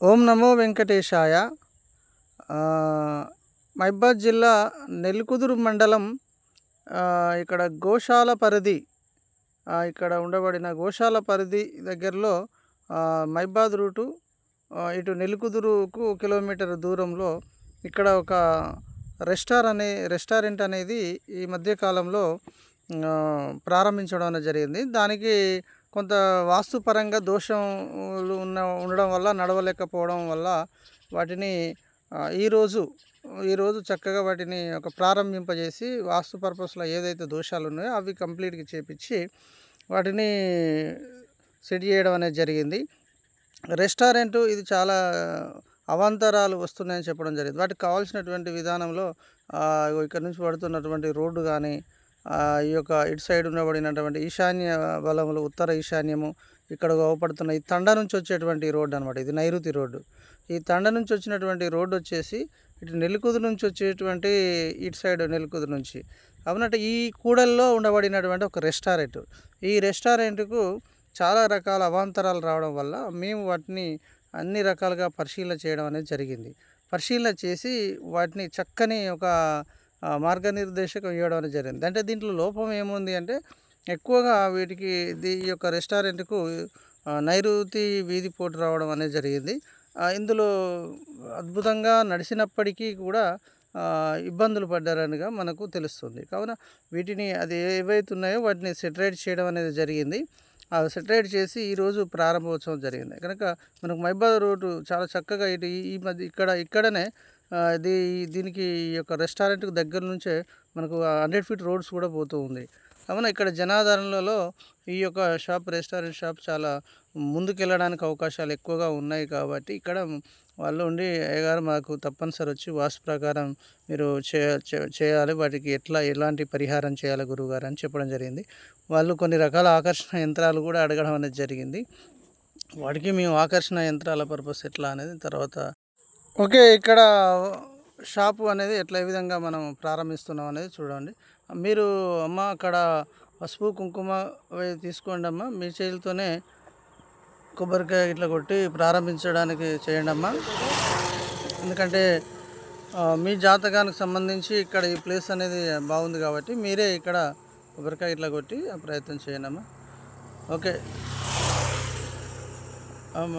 ఓం నమో వెంకటేశాయ. ఆ, మహిబాద్ జిల్లా నెల్కుదురు మండలం ఇక్కడ గోశాల పరిధి ఇక్కడ ఉండబడిన గోశాల పరిధి దగ్గరలో మైబాద్ రూటు ఇటు నెల్కుదురుకు కిలోమీటర్ దూరంలో ఇక్కడ ఒక రెస్టార్ అనే రెస్టారెంట్ అనేది ఈ మధ్యకాలంలో ప్రారంభించడం జరిగింది. దానికి కొంత వాస్తుపరంగా దోషములు ఉన్న ఉండడం వల్ల నడవలేకపోవడం వల్ల వాటిని ఈరోజు ఈరోజు చక్కగా వాటిని ఒక ప్రారంభింపజేసి వాస్తు పర్పస్లో ఏదైతే దోషాలు ఉన్నాయో అవి కంప్లీట్గా చేపించి వాటిని సెట్ చేయడం అనేది జరిగింది. రెస్టారెంట్ ఇది చాలా అవాంతరాలు వస్తున్నాయని చెప్పడం జరిగింది. వాటికి కావాల్సినటువంటి విధానంలో ఇక్కడ నుంచి పడుతున్నటువంటి రోడ్డు కానీ ఈ యొక్క ఇటు సైడ్ ఉండబడినటువంటి ఈశాన్య బలములు ఉత్తర ఈశాన్యము ఇక్కడ అవపడుతున్న ఈ తండ నుంచి వచ్చేటువంటి రోడ్డు అనమాట ఇది నైరుతి రోడ్డు. ఈ తండ నుంచి వచ్చినటువంటి రోడ్డు వచ్చేసి ఇటు నెల్లికుదు నుంచి వచ్చేటువంటి ఇటు సైడ్ నెల్లికుదు నుంచి. అవునట్టు ఈ కూడల్లో ఉండబడినటువంటి ఒక రెస్టారెంట్. ఈ రెస్టారెంట్కు చాలా రకాల అవాంతరాలు రావడం వల్ల మేము వాటిని అన్ని రకాలుగా పరిశీలన చేయడం అనేది జరిగింది. పరిశీలన చేసి వాటిని చక్కని ఒక మార్గనిర్దేశకం ఇవ్వడం అనేది జరిగింది. అంటే దీంట్లో లోపం ఏముంది అంటే ఎక్కువగా వీటికి ఈ యొక్క రెస్టారెంట్కు నైరుతి వీధి పోటు రావడం అనేది జరిగింది. ఇందులో అద్భుతంగా నడిచినప్పటికీ కూడా ఇబ్బందులు పడ్డారనిగా మనకు తెలుస్తుంది. కావున వీటిని అది ఏవైతే ఉన్నాయో వాటిని సెటరేట్ చేయడం అనేది జరిగింది. ఆ సెటరేట్ చేసి ఈరోజు ప్రారంభోత్సవం జరిగింది. కనుక మనకు మైబాద్ రోడ్డు చాలా చక్కగా ఇటు ఈ- మధ్య ఇక్కడ ఇక్కడనే ఇది దీనికి ఈ యొక్క రెస్టారెంట్కి దగ్గర నుంచే మనకు హండ్రెడ్ ఫీట్ రోడ్స్ కూడా పోతూ ఉంది. కావున ఇక్కడ జనాదరణలో ఈ యొక్క షాప్ రెస్టారెంట్ షాప్ చాలా ముందుకెళ్ళడానికి అవకాశాలు ఎక్కువగా ఉన్నాయి కాబట్టి ఇక్కడ వాళ్ళు ఉండి అయ్యగారు మాకు తప్పనిసరి వచ్చి వాస్తు ప్రకారం మీరు చేయాలి. వాటికి ఎట్లా ఎలాంటి పరిహారం చేయాలి గురువుగారు అని చెప్పడం జరిగింది. వాళ్ళు కొన్ని రకాల ఆకర్షణ యంత్రాలు కూడా అడగడం అనేది జరిగింది. వాటికి మేము ఆకర్షణ యంత్రాల పర్పస్ ఎట్లా అనేది తర్వాత ఓకే ఇక్కడ షాపు అనేది ఎట్లా ఏ విధంగా మనం ప్రారంభిస్తున్నాం అనేది చూడండి. మీరు అమ్మ అక్కడ పసుపు కుంకుమ అవి తీసుకోండి అమ్మ. మీ చేతులతోనే కొబ్బరికాయ ఇట్లా కొట్టి ప్రారంభించడానికి చేయండి అమ్మ. ఎందుకంటే మీ జాతకానికి సంబంధించి ఇక్కడ ఈ ప్లేస్ అనేది బాగుంది కాబట్టి మీరే ఇక్కడ కొబ్బరికాయ ఇట్లా కొట్టి ఆ ప్రయత్నం చేయండి అమ్మ. ఓకే.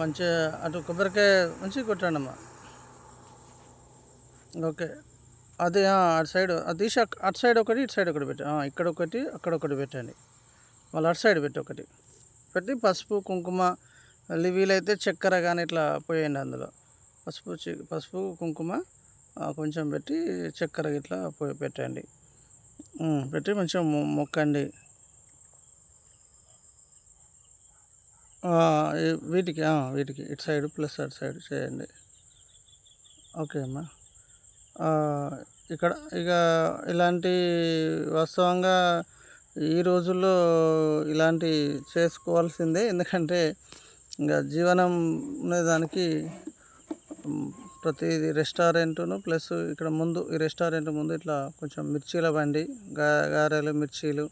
మంచి మంచిగా అటు కొబ్బరికాయ మంచిగా కొట్టండి అమ్మ. ఓకే. అదే అటు సైడ్ అది తీసి అటు సైడ్ ఒకటి ఇటు సైడ్ ఒకటి పెట్టి. ఇక్కడ ఒకటి అక్కడ ఒకటి పెట్టండి. మళ్ళీ అటు సైడ్ పెట్టి ఒకటి. పెట్టి పసుపు కుంకుమ వీలైతే చక్కెర కానీ ఇట్లా పోయండి అందులో. పసుపు పసుపు కుంకుమ కొంచెం పెట్టి చక్కెర ఇట్లా పోయి పెట్టండి. పెట్టి కొంచెం మొ- మొక్కండి. వీటికి వీటికి ఇటు సైడ్ ప్లస్ అటు సైడ్ చేయండి. ఓకే అమ్మా. ఇక్కడ ఇక ఇలాంటి వాస్తవంగా ఈ రోజుల్లో ఇలాంటి చేసుకోవాల్సిందే. ఎందుకంటే ఇంకా జీవనం అనే దానికి ప్రతి రెస్టారెంట్ను ప్లస్ ఇక్కడ ముందు ఈ రెస్టారెంట్ ముందు ఇట్లా కొంచెం మిర్చీల బండి గా గారెలు మిర్చీలు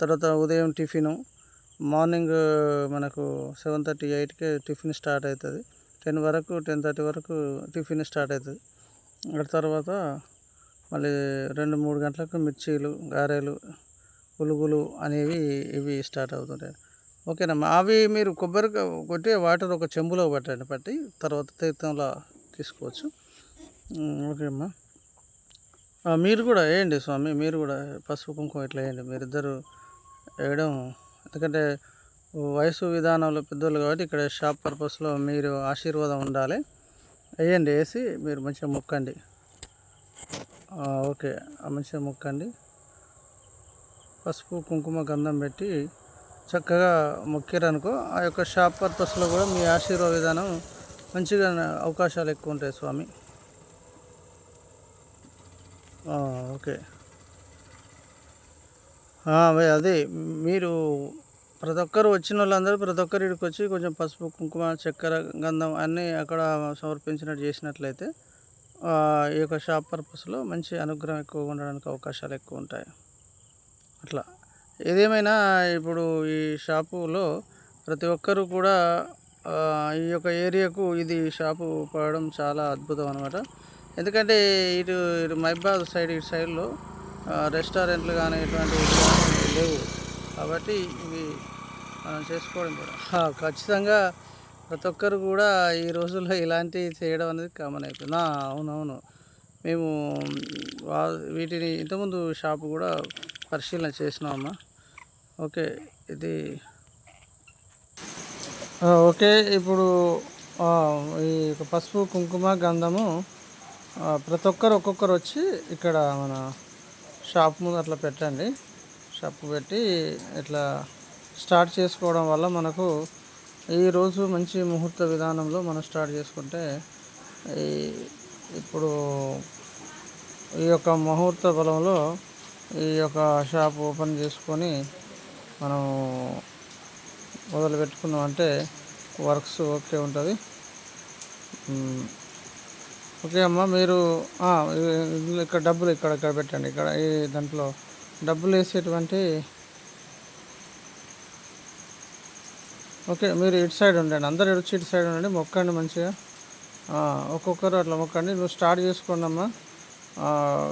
తర్వాత ఉదయం టిఫిను మార్నింగ్ మనకు సెవెన్ థర్టీ ఎయిట్కే టిఫిన్ స్టార్ట్ అవుతుంది టెన్ వరకు టెన్ థర్టీ వరకు టిఫిన్ స్టార్ట్ అవుతుంది తర్వాత మళ్ళీ రెండు మూడు గంటలకు మిర్చీలు గారెలు పులుగులు అనేవి ఇవి స్టార్ట్ అవుతుంటాయి. ఓకేనమ్మా అవి మీరు కొబ్బరి కొట్టి వాటర్ ఒక చెంబులో పట్టండి పట్టి తర్వాత తీర్థంలో తీసుకోవచ్చు. ఓకే అమ్మా. మీరు కూడా వేయండి స్వామి మీరు కూడా పసుపు కుంకుమ ఇట్లా వేయండి. మీరిద్దరు వేయడం ఎందుకంటే వయసు విధానంలో పెద్దోళ్ళు కాబట్టి ఇక్కడ షాప్ పర్పస్లో మీరు ఆశీర్వాదం ఉండాలి. వేయండి వేసి మీరు మంచిగా మొక్కండి. ఓకే మంచిగా మొక్కండి. పసుపు కుంకుమ గంధం పెట్టి చక్కగా మొక్కిరనుకో ఆ యొక్క షాప్ పర్పస్లో కూడా మీ ఆశీర్వాద విధానం మంచిగా అవకాశాలు ఎక్కువ ఉంటాయి స్వామి. ఓకే. అదే మీరు ప్రతి ఒక్కరు వచ్చిన వాళ్ళందరూ ప్రతి ఒక్కరు ఇక్కడికి వచ్చి కొంచెం పసుపు కుంకుమ చక్కెర గంధం అన్నీ అక్కడ సమర్పించినట్టు చేసినట్లయితే ఈ యొక్క షాప్ పర్పస్లో మంచి అనుగ్రహం ఎక్కువగా ఉండడానికి అవకాశాలు ఎక్కువ ఉంటాయి. అట్లా. ఏదేమైనా ఇప్పుడు ఈ షాపులో ప్రతి ఒక్కరు కూడా ఈ యొక్క ఏరియాకు ఇది షాపు పడడం చాలా అద్భుతం అనమాట ఎందుకంటే ఇటు ఇటు మైబాద్ సైడ్ ఇటు సైడ్లో రెస్టారెంట్లు కానీ ఇటువంటి లేవు. కాబట్టి ఇవి మనం చేసుకోవడం కూడా. ఖచ్చితంగా ప్రతి ఒక్కరు కూడా ఈ రోజుల్లో ఇలాంటివి చేయడం అనేది కామన్ అయిపోయింది. అవునవును. మేము వా- వీటిని ఇంతకుముందు షాపు కూడా పరిశీలన చేసినామమ్మా ఓకే ఇది ఓకే ఇప్పుడు ఈ పసుపు కుంకుమ గంధము ప్రతి ఒక్కరు ఒక్కొక్కరు వచ్చి ఇక్కడ మన షాప్ ముందు అట్లా పెట్టండి. షాప్ పెట్టి ఇట్లా స్టార్ట్ చేసుకోవడం వల్ల మనకు ఈ రోజు మంచి ముహూర్త విధానంలో మనం స్టార్ట్ చేసుకుంటే ఈ ఇప్పుడు ఈ యొక్క ముహూర్త బలంలో ఈ యొక్క షాప్ ఓపెన్ చేసుకొని మనం మొదలు పెట్టుకున్నాం అంటే వర్క్స్ ఓకే ఉంటుంది. ఓకే అమ్మా మీరు ఇక్కడ డబ్బులు ఇక్కడ ఇక్కడ పెట్టండి. ఇక్కడ ఈ దాంట్లో డబ్బులు వేసేటువంటి ఓకే మీరు ఇటు సైడ్ ఉండండి. అందరు ఇటు ఇటు సైడ్ ఉండండి. మొక్కండి మంచిగా. ఒక్కొక్కరు అట్లా మొక్కండి. నువ్వు స్టార్ట్ చేసుకోండి అమ్మా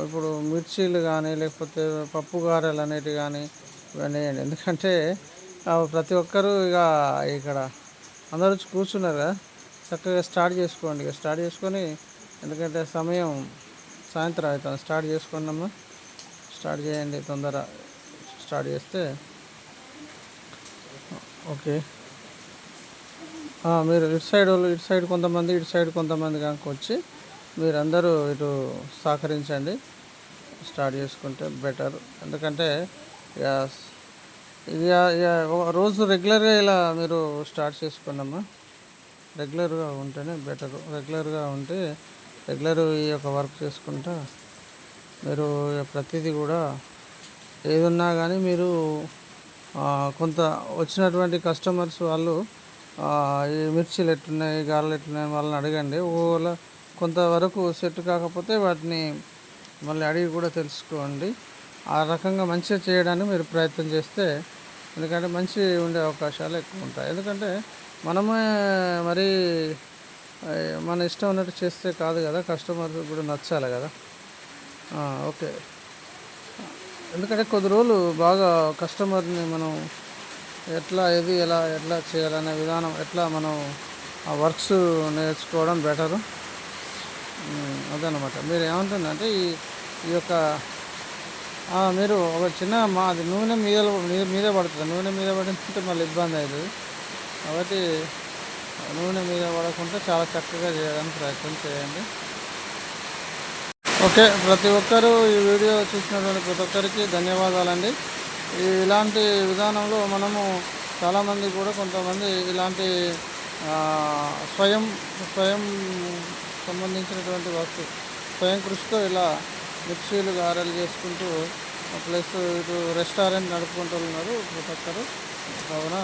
ఇప్పుడు మిర్చీలు కానీ లేకపోతే పప్పు గారెలు అనేటివి కానీ ఇవన్నీ వేయండి. ఎందుకంటే ప్రతి ఒక్కరు ఇక ఇక్కడ అందరూ వచ్చి కూర్చున్నారు కదా. చక్కగా స్టార్ట్ చేసుకోండి. ఇక స్టార్ట్ చేసుకొని ఎందుకంటే సమయం సాయంత్రం అవుతుంది. స్టార్ట్ చేసుకోండి అమ్మా స్టార్ట్ చేయండి తొందర స్టార్ట్ చేస్తే. ఓకే. మీరు ఇటు సైడ్ వాళ్ళు ఇటు సైడ్ కొంతమంది ఇటు సైడ్ కొంతమంది కనుక వచ్చి మీరందరూ ఇటు సహకరించండి. స్టార్ట్ చేసుకుంటే బెటర్. ఎందుకంటే ఇక ఇక ఇక ఒక రోజు రెగ్యులర్గా ఇలా మీరు స్టార్ట్ చేసుకోండమ్మా. రెగ్యులర్గా ఉంటేనే బెటర్. రెగ్యులర్గా ఉంటే రెగ్యులర్ ఈ యొక్క వర్క్ చేసుకుంటా మీరు ప్రతిదీ కూడా ఏదున్నా కానీ మీరు కొంత వచ్చినటువంటి కస్టమర్స్ వాళ్ళు ఈ మిర్చీలు ఎట్లున్నాయి గారెలు ఎట్లున్నాయి వాళ్ళని అడగండి. ఒకవేళ కొంతవరకు సెట్ కాకపోతే వాటిని మళ్ళీ అడిగి కూడా తెలుసుకోండి. ఆ రకంగా మంచిగా చేయడానికి మీరు ప్రయత్నం చేస్తే ఎందుకంటే మంచి ఉండే అవకాశాలు ఎక్కువ ఉంటాయి. ఎందుకంటే మనమే మరి మన ఇష్టం ఉన్నట్టు చేస్తే కాదు కదా కస్టమర్ కూడా నచ్చాలి కదా. ఓకే. ఎందుకంటే కొద్ది రోజులు బాగా కస్టమర్ని మనం ఎట్లా ఏది ఎలా ఎట్లా చేయాలనే విధానం ఎట్లా మనం ఆ వర్క్స్ నేర్చుకోవడం బెటరు. అదనమాట మీరు ఏమంటుందంటే ఈ ఈ యొక్క మీరు ఒక చిన్న మా అది నూనె మీద మీద మీద పడుతుంది. నూనె మీద పడిందంటే మళ్ళీ ఇబ్బంది అవుతుంది కాబట్టి నూనె మీద పడకుండా చాలా చక్కగా చేయడానికి ప్రయత్నం చేయండి. ఓకే ప్రతి ఒక్కరూ ఈ వీడియో చూసినటువంటి ప్రతి ఒక్కరికి ధన్యవాదాలండి. ఇలాంటి విధానంలో మనము చాలామంది కూడా కొంతమంది ఇలాంటి స్వయం స్వయం సంబంధించినటువంటి వస్తు స్వయం కృషితో ఇలా మిక్సీలు గారెలు చేసుకుంటూ ప్లస్ ఇటు రెస్టారెంట్ నడుపుకుంటూ ఉన్నారు ప్రతి ఒక్కరు. కావున